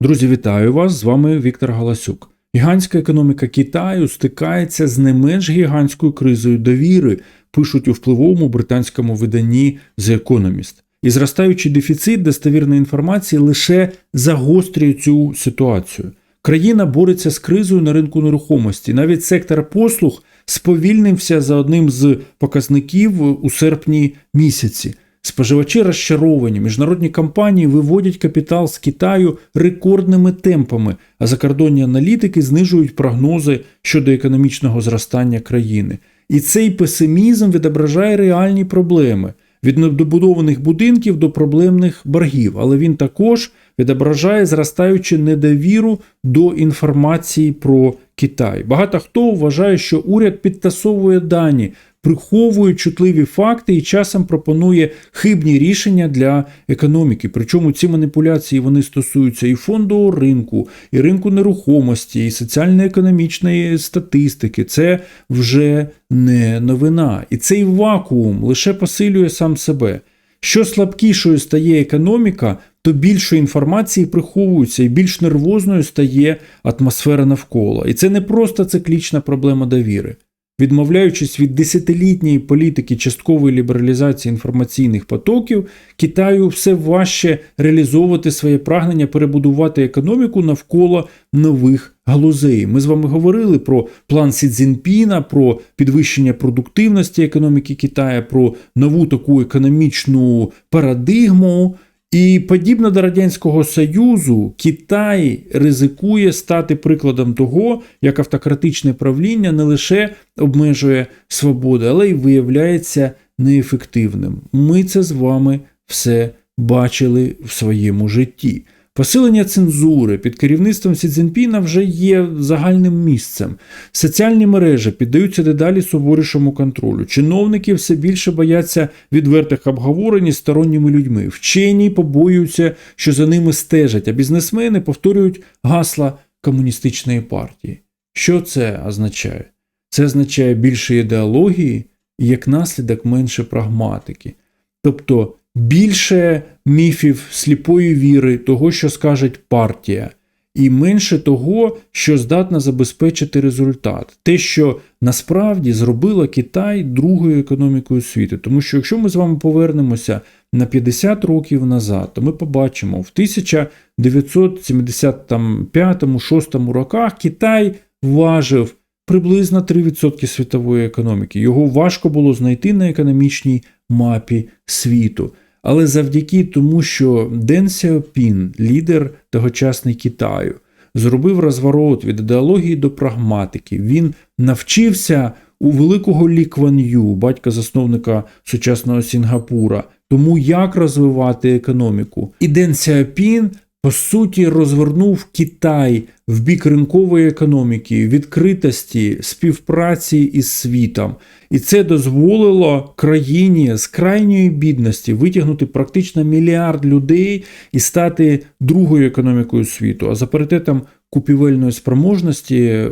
Друзі, вітаю вас! З вами Віктор Галасюк. Гігантська економіка Китаю стикається з не менш гігантською кризою довіри, пишуть у впливовому британському виданні The Economist. І зростаючий дефіцит достовірної інформації лише загострює цю ситуацію. Країна бореться з кризою на ринку нерухомості. Навіть сектор послуг сповільнився за одним з показників у серпні місяці. Споживачі розчаровані, міжнародні компанії виводять капітал з Китаю рекордними темпами, а закордонні аналітики знижують прогнози щодо економічного зростання країни. І цей песимізм відображає реальні проблеми. Від недобудованих будинків до проблемних боргів, але він також відображає зростаючу недовіру до інформації про Китай. Багато хто вважає, що уряд підтасовує дані, приховує чутливі факти і часом пропонує хибні рішення для економіки. Причому ці маніпуляції вони стосуються і фондового ринку, і ринку нерухомості, і соціально-економічної статистики. Це вже не новина. І цей вакуум лише посилює сам себе. Що слабкішою стає економіка, то більше інформації приховується і більш нервозною стає атмосфера навколо. І це не просто циклічна проблема довіри. Відмовляючись від десятилітньої політики часткової лібералізації інформаційних потоків, Китаю все важче реалізовувати своє прагнення перебудувати економіку навколо нових галузей. Ми з вами говорили про план Сі Цзіньпіна, про підвищення продуктивності економіки Китаю, про нову таку економічну парадигму. І подібно до Радянського Союзу, Китай ризикує стати прикладом того, як автократичне правління не лише обмежує свободу, але й виявляється неефективним. Ми це з вами все бачили в своєму житті. Посилення цензури під керівництвом Сі Цзіньпіна вже є загальним місцем. Соціальні мережі піддаються дедалі суворішому контролю. Чиновники все більше бояться відвертих обговорень із сторонніми людьми. Вчені побоюються, що за ними стежать, а бізнесмени повторюють гасла комуністичної партії. Що це означає? Це означає більше ідеології і як наслідок менше прагматики. Тобто більше міфів сліпої віри, того, що скаже партія, і менше того, що здатна забезпечити результат. Те, що насправді зробила Китай другою економікою світу. Тому що якщо ми з вами повернемося на 50 років назад, то ми побачимо в 1975-6 роках Китай важив. Приблизно 3% світової економіки. Його важко було знайти на економічній мапі світу. Але завдяки тому, що Ден Сяопін, лідер тогочасний Китаю, зробив розворот від ідеології до прагматики. Він навчився у великого Лі Кван Ю, батька засновника сучасного Сінгапура, тому як розвивати економіку. І Ден Сяопін по суті розвернув Китай в бік ринкової економіки, відкритості, співпраці із світом. І це дозволило країні з крайньої бідності витягнути практично мільярд людей і стати другою економікою світу. А за паритетом купівельної спроможності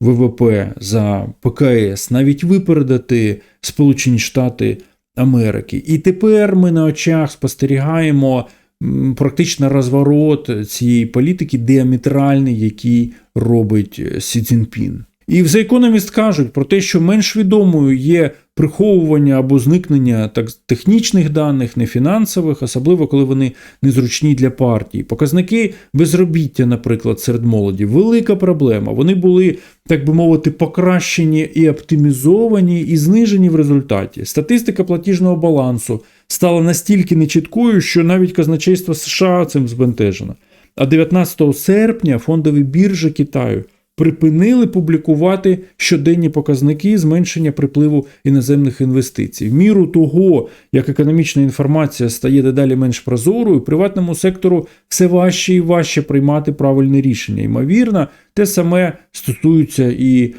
ВВП за ПКС навіть випередити Сполучені Штати Америки. І тепер ми на очах спостерігаємо практично розворот цієї політики діаметральний, який робить Сі Цзіньпін. І в The Economist кажуть про те, що менш відомою є приховування або зникнення так, технічних даних, не фінансових, особливо коли вони незручні для партії. Показники безробіття, наприклад, серед молоді велика проблема. Вони були, так би мовити, покращені і оптимізовані, і знижені в результаті. Статистика платіжного балансу стала настільки нечіткою, що навіть казначейство США цим збентежено. А 19 серпня фондові біржі Китаю припинили публікувати щоденні показники зменшення припливу іноземних інвестицій. В міру того, як економічна інформація стає дедалі менш прозорою, приватному сектору все важче і важче приймати правильне рішення. Ймовірно, те саме стосується і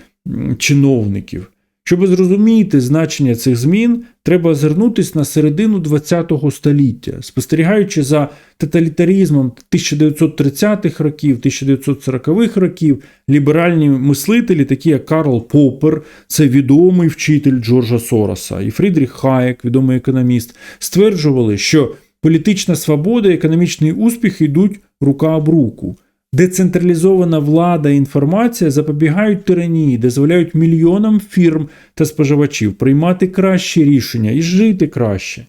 чиновників. Щоб зрозуміти значення цих змін, треба озирнутися на середину ХХ століття, спостерігаючи за тоталітарізмом 1930-х років, 1940-х років, ліберальні мислителі, такі як Карл Поппер, це відомий вчитель Джорджа Сороса, і Фрідріх Хаєк, відомий економіст, стверджували, що політична свобода і економічний успіх йдуть рука об руку. Децентралізована влада і інформація запобігають тиранії, дозволяють мільйонам фірм та споживачів приймати кращі рішення і жити краще.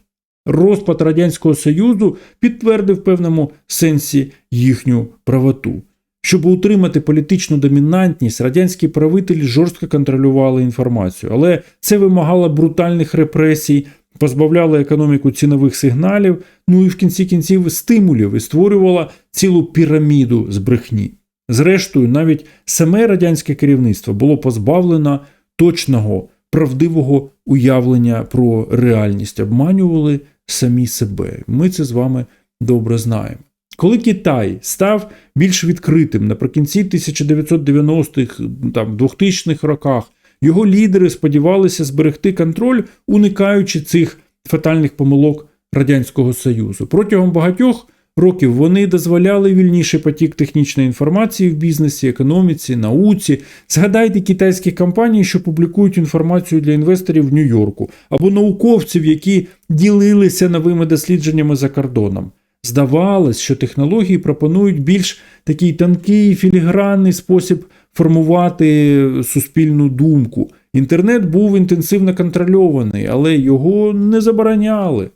Розпад Радянського Союзу підтвердив в певному сенсі їхню правоту. Щоб утримати політичну домінантність, радянські правителі жорстко контролювали інформацію, але це вимагало брутальних репресій, позбавляло економіку цінових сигналів, ну і в кінці кінців стимулів і створювало цілу піраміду з брехні. Зрештою, навіть саме радянське керівництво було позбавлено точного, правдивого уявлення про реальність, обманювали самі себе. Ми це з вами добре знаємо. Коли Китай став більш відкритим наприкінці 1990-х, там 2000-х роках, його лідери сподівалися зберегти контроль, уникаючи цих фатальних помилок Радянського Союзу. Протягом багатьох років вони дозволяли вільніший потік технічної інформації в бізнесі, економіці, науці. Згадайте китайські компанії, що публікують інформацію для інвесторів в Нью-Йорку, або науковців, які ділилися новими дослідженнями за кордоном. Здавалось, що технології пропонують більш такий тонкий філігранний спосіб формувати суспільну думку. Інтернет був інтенсивно контрольований, але його не забороняли.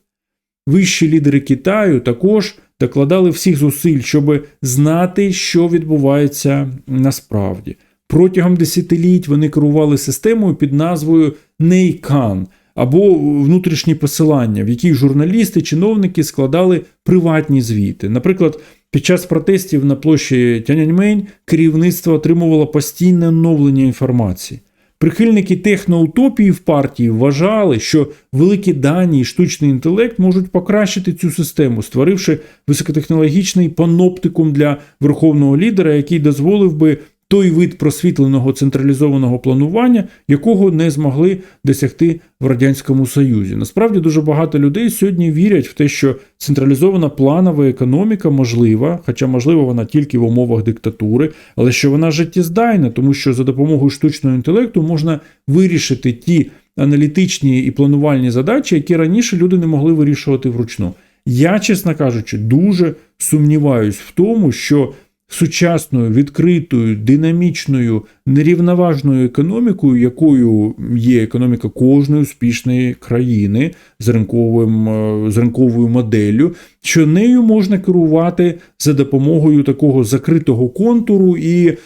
Вищі лідери Китаю також докладали всіх зусиль, щоб знати, що відбувається насправді. Протягом десятиліть вони керували системою під назвою Нейкан або внутрішні посилання, в якій журналісти, чиновники складали приватні звіти. Наприклад, під час протестів на площі Тяньаньмень керівництво отримувало постійне оновлення інформації. Прихильники техноутопії в партії вважали, що великі дані і штучний інтелект можуть покращити цю систему, створивши високотехнологічний паноптикум для верховного лідера, який дозволив би той вид просвітленого централізованого планування, якого не змогли досягти в радянському союзі. Насправді дуже багато людей сьогодні вірять в те, що централізована планова економіка можлива, хоча можливо вона тільки в умовах диктатури, але що вона життєздайна, тому що за допомогою штучного інтелекту можна вирішити ті аналітичні і планувальні задачі, які раніше люди не могли вирішувати вручну. Я, чесно кажучи, дуже сумніваюсь в тому, що сучасною, відкритою, динамічною, нерівноважною економікою, якою є економіка кожної успішної країни з ринковим, е, з ринковою моделлю, що нею можна керувати за допомогою такого закритого контуру і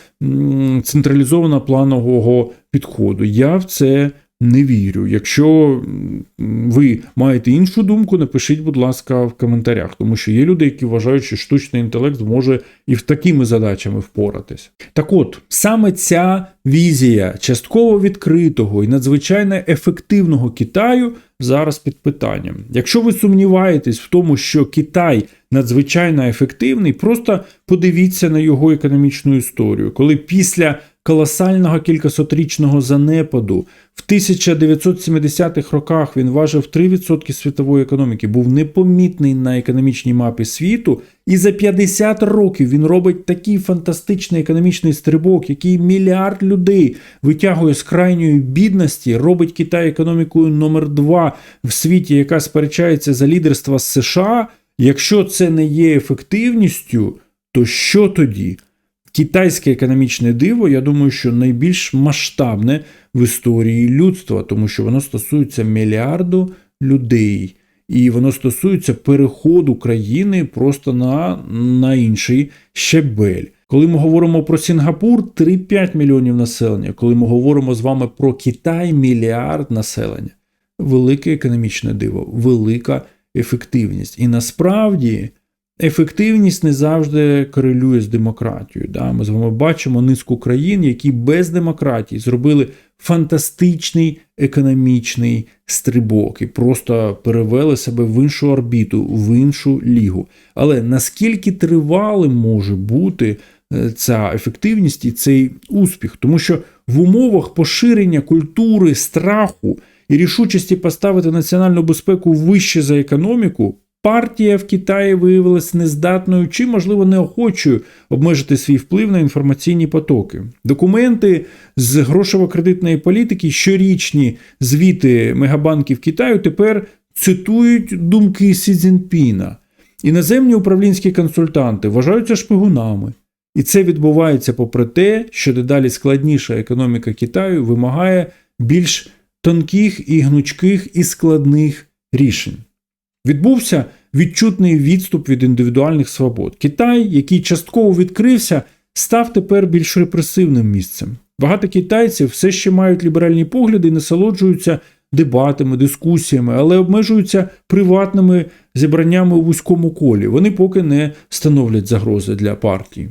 централізовано планового підходу. Я в це не вірю. Якщо ви маєте іншу думку, напишіть, будь ласка, в коментарях, тому що є люди, які вважають, що штучний інтелект може і в такими задачами впоратись. Так от, саме ця візія частково відкритого і надзвичайно ефективного Китаю зараз під питанням. Якщо ви сумніваєтесь в тому, що Китай надзвичайно ефективний, просто подивіться на його економічну історію, коли після колосального кількасотрічного занепаду. В 1970-х роках він важив 3% світової економіки, був непомітний на економічній мапі світу, і за 50 років він робить такий фантастичний економічний стрибок, який мільярд людей витягує з крайньої бідності, робить Китай економікою номер 2 в світі, яка сперечається за лідерство США. Якщо це не є ефективністю, то що тоді? Китайське економічне диво, я думаю, що найбільш масштабне в історії людства, тому що воно стосується мільярду людей, і воно стосується переходу країни просто на, на інший щебель. Коли ми говоримо про Сінгапур, 3-5 мільйонів населення. Коли ми говоримо з вами про Китай, мільярд населення. Велике економічне диво, велика ефективність. І насправді Ефективність не завжди корелює з демократією. Да? Ми з вами бачимо низку країн, які без демократії зробили фантастичний економічний стрибок і просто перевели себе в іншу орбіту, в іншу лігу. Але наскільки тривалим може бути е, ця ефективність і цей успіх? Тому що в умовах поширення культури, страху і рішучості поставити національну безпеку вище за економіку. Партія в Китаї виявилася нездатною чи, можливо, неохочою обмежити свій вплив на інформаційні потоки. Документи з грошово-кредитної політики, щорічні звіти мегабанків Китаю тепер цитують думки Сі Цзіньпіна. Іноземні управлінські консультанти вважаються шпигунами. І це відбувається попри те, що дедалі складніша економіка Китаю вимагає більш тонких і гнучких і складних рішень. Відбувся відчутний відступ від індивідуальних свобод. Китай, який частково відкрився, став тепер більш репресивним місцем. Багато китайців все ще мають ліберальні погляди і насолоджуються дебатами, дискусіями, але обмежуються приватними зібраннями у вузькому колі. Вони поки не становлять загрози для партії.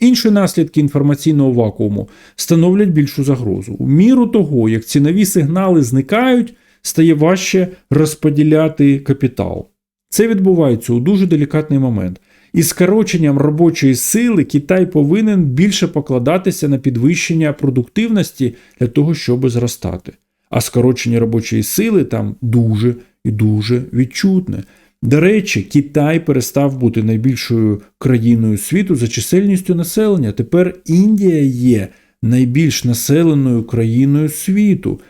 Інші наслідки інформаційного вакууму становлять більшу загрозу. У міру того, як цінові сигнали зникають, стає важче розподіляти капітал. Це відбувається у дуже делікатний момент. Із скороченням робочої сили Китай повинен більше покладатися на підвищення продуктивності для того, щоб зростати. А скорочення робочої сили там дуже і дуже відчутне. До речі, Китай перестав бути найбільшою країною світу за чисельністю населення. Тепер Індія є найбільш населеною країною світу.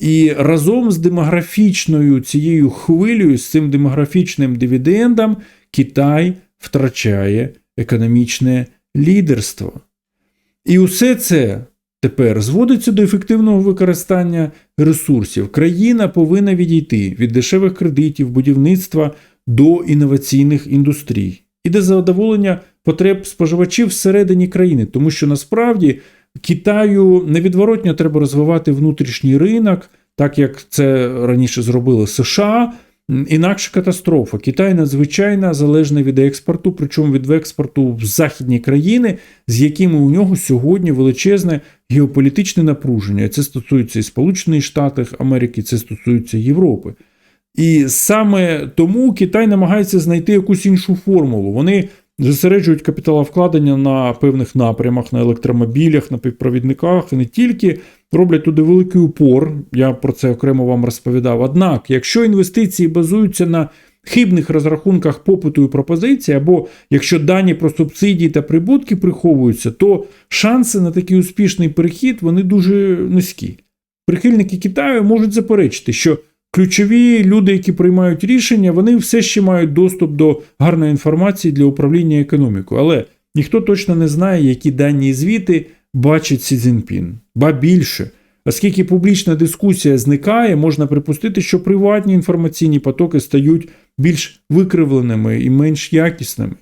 І разом з демографічною цією хвилею, з цим демографічним дивідендом, Китай втрачає економічне лідерство. І усе це тепер зводиться до ефективного використання ресурсів. Країна повинна відійти від дешевих кредитів, будівництва до інноваційних індустрій і до задоволення потреб споживачів всередині країни, тому що насправді Китаю невідворотно треба розвивати внутрішній ринок, так як це раніше зробили США. Інакше катастрофа. Китай надзвичайно залежний від експорту, причому від експорту в західні країни, з якими у нього сьогодні величезне геополітичне напруження. Це стосується і Сполучених Штатів Америки, це стосується Європи. І саме тому Китай намагається знайти якусь іншу формулу. Вони зосереджують капіталовкладення на певних напрямах, на електромобілях, на півпровідниках і не тільки роблять туди великий упор. Я про це окремо вам розповідав. Однак, якщо інвестиції базуються на хибних розрахунках попиту і пропозиції, або якщо дані про субсидії та прибутки приховуються, то шанси на такий успішний перехід вони дуже низькі. Прихильники Китаю можуть заперечити, що ключові люди, які приймають рішення, вони все ще мають доступ до гарної інформації для управління економікою. Але ніхто точно не знає, які дані і звіти бачить Сі Цзіньпін. Ба більше. Оскільки публічна дискусія зникає, можна припустити, що приватні інформаційні потоки стають більш викривленими і менш якісними.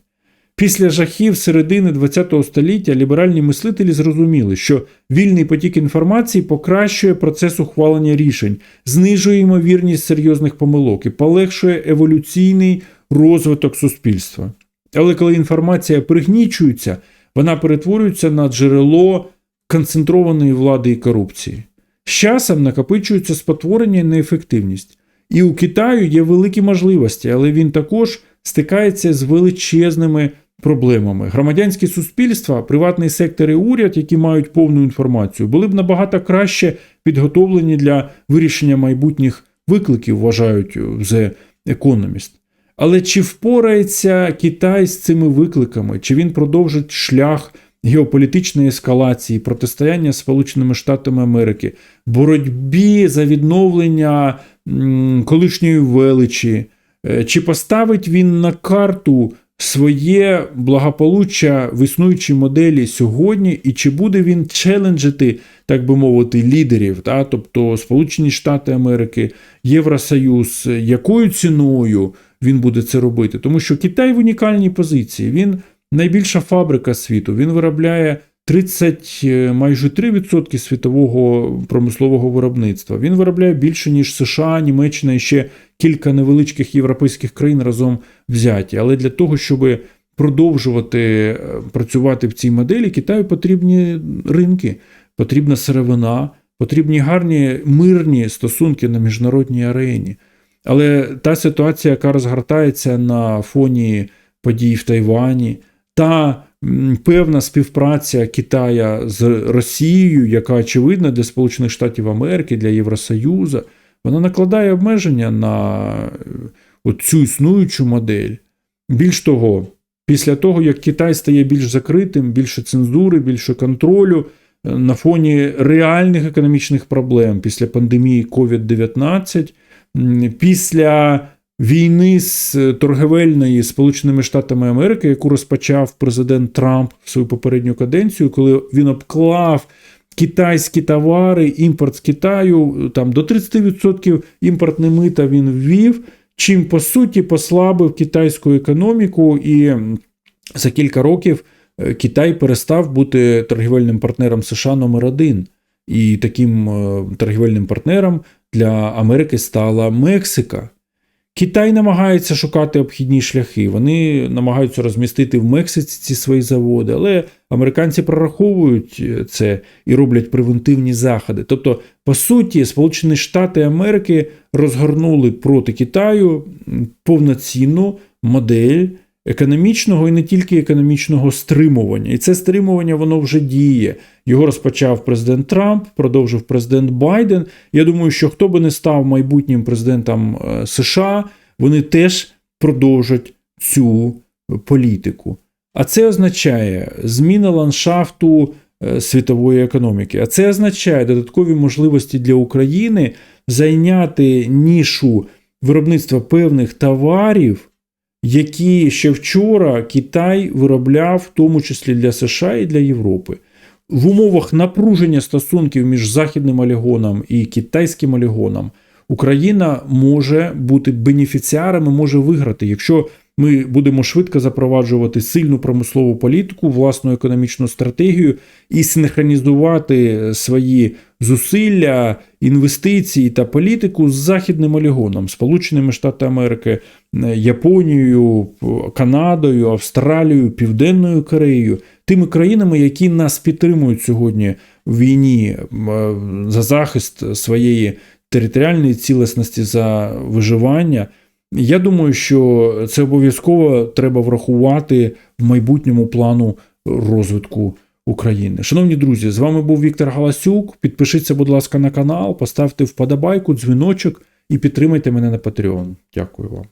Після жахів середини ХХ століття ліберальні мислителі зрозуміли, що вільний потік інформації покращує процес ухвалення рішень, знижує ймовірність серйозних помилок і полегшує еволюційний розвиток суспільства. Але коли інформація пригнічується, вона перетворюється на джерело концентрованої влади і корупції. З часом накопичується спотворення і неефективність. І у Китаю є великі можливості, але він також стикається з величезними проблемами. Громадянське суспільство, приватний сектор і уряд, які мають повну інформацію, були б набагато краще підготовлені для вирішення майбутніх викликів, вважають The Economist. Але чи впорається Китай з цими викликами, чи він продовжить шлях геополітичної ескалації, протистояння Сполученими Штатами Америки, боротьбі за відновлення колишньої величі, е, чи поставить він на карту своє благополуччя в існуючій моделі сьогодні, і чи буде він челенджити, так би мовити, лідерів, та? тобто Сполучені Штати Америки, Євросоюз, якою ціною він буде це робити? Тому що Китай в унікальній позиції. Він найбільша фабрика світу. Він виробляє 30, е, майже 3% світового промислового виробництва. Він виробляє більше, ніж США, Німеччина і ще кілька невеличких європейських країн разом взяті. Але для того, щоб продовжувати е, працювати в цій моделі, Китаю потрібні ринки, потрібна сировина, потрібні гарні мирні стосунки на міжнародній арені. Але та ситуація, яка розгортається на фоні подій в Тайвані, та певна співпраця Китая з Росією, яка очевидна для Сполучених Штатів Америки, для Євросоюзу, вона накладає обмеження на е, цю існуючу модель. Більш того, після того, як Китай стає більш закритим, більше цензури, більше контролю, е, на фоні реальних економічних проблем після пандемії COVID-19, після війни з е, торгівельної Сполученими Штатами Америки, яку розпочав президент Трамп в свою попередню каденцію, коли він обклав китайські товари, імпорт з Китаю, там до 30% імпортне мита він ввів, чим по суті послабив китайську економіку, і за кілька років е, Китай перестав бути торгівельним партнером США номер один. І таким е, торгівельним партнером для Америки стала Мексика. Китай намагається шукати обхідні шляхи. Вони намагаються розмістити в Мексиці ці свої заводи, але американці прораховують е, це і роблять превентивні заходи. Тобто, по суті, Сполучені Штати Америки розгорнули проти Китаю повноцінну модель економічного і не тільки економічного стримування. І це стримування воно вже діє. Його розпочав президент Трамп, продовжив президент Байден. Я думаю, що хто би не став майбутнім президентом е, США, вони теж продовжать цю політику. А це означає зміна ландшафту е, світової економіки. А це означає додаткові можливості для України зайняти нішу виробництва певних товарів, які ще вчора Китай виробляв, в тому числі для США і для Європи. В умовах напруження стосунків між західним олігоном і китайським олігоном Україна може бути бенефіціаром і може виграти, якщо ми будемо швидко запроваджувати сильну промислову політику, власну економічну стратегію і синхронізувати свої зусилля, інвестиції та політику з західним олігоном, Сполученими Штатами Америки, Японією, Канадою, Австралією, Південною Кореєю, тими країнами, які нас підтримують сьогодні в війні за захист своєї територіальної цілісності за виживання. Я думаю, що це обов'язково треба врахувати в майбутньому плану розвитку України. Шановні друзі, з вами був Віктор Галасюк. Підпишіться, будь ласка, на канал, поставте вподобайку, дзвіночок і підтримайте мене на Patreon. Дякую вам.